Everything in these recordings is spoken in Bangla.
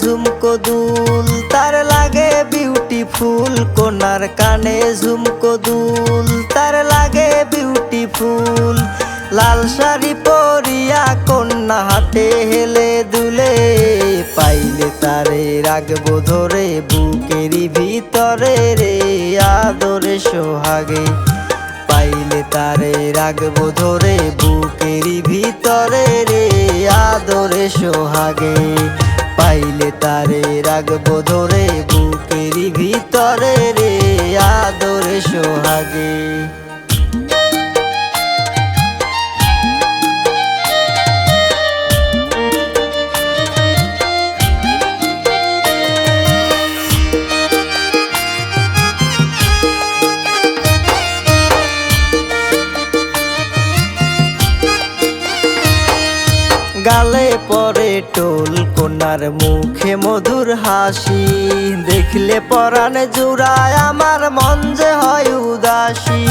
ঝুমকো দুল, তার লাগে বিউটিফুল কোনার কানে ঝুমকো দুল, তার লাগে বিউটিফুল লাল শাড়ি পরিয়া কন্যা হাটে হেলে দুলে, পাইলে তারে রাখব ধরে বুকেরই ভিতরে রে আদরে সোহাগে, পাইলে তারে রাখব ধরে বুকেরই ভিতরে রে আদরে সোহাগে। পাইলে তারে রাখব ধরে বুকেরই ভিতরে রে আদরে সোহাগে। গালে পরে কোনার মুখে মধুর হাসি, দেখলে পরাণে জুড়ায় আমার মন যে হয় উদাসী।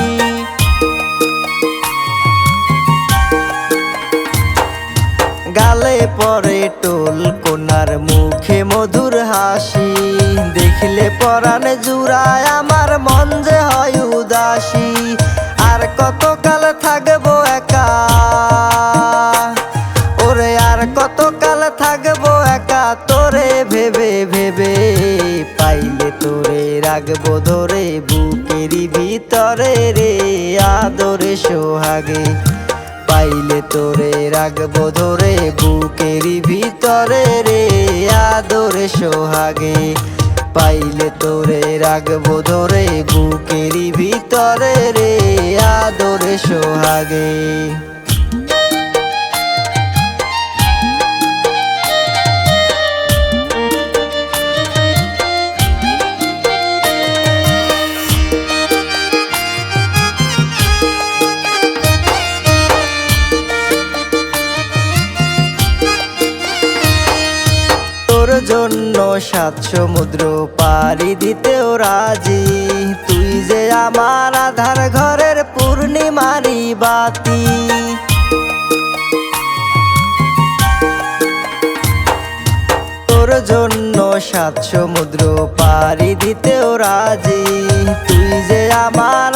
গালে পরে টোল কোনার মুখে রাখব ধরে বুকেরই ভিতরে রে, আদরে সোহাগে। পাইলে তোরে রাখব ধরে বুকেরই ভিতরে রে, আদরে সোহাগে। পাইলে তোরে রাখব ধরে বুকেরই ভিতরে রে, আদরে সোহাগে। জন্য সাত সমুদ্র পাড়ি দিতেও রাজি। তুই যে আমার আধার ঘরের পূর্ণিমারি বাতি। তোর জন্য সাত সমুদ্র পাড়ি দিতেও রাজি। তুই যে আমার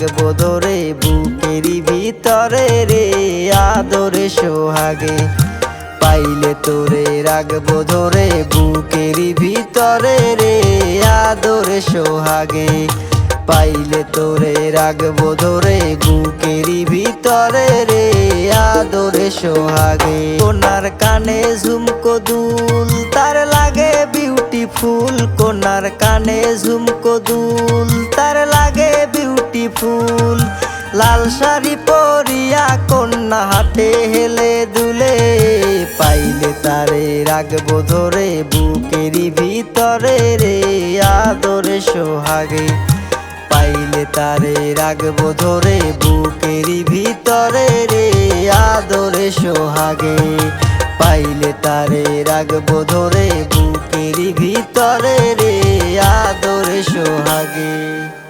রাখব ধরে বুকেরই ভিতরে রে, আদরে সোহাগে। পাইলে তোরে রাখব ধরে বুকেরই ভিতরে রে, আদরে সোহাগে। পাইলে তোরে রাখব ধরে বুকেরই ভিতরে রে, আদরে সোহাগে। কোনার কানে ঝুমকো দুল, তার লাগে বিউটিফুল কোনার কানে ঝুমকো দুল, তার লাগে রে রাখব ধরে বুকেরই ভিতরে রে, আদরে সোহাগে। পাইলে তারে রাখব ধরে বুকেরই ভিতরে রে, আদরে সোহাগে। পাইলে তারে রাখব ধরে বুকেরই ভিতরে রে, আদরে সোহাগে।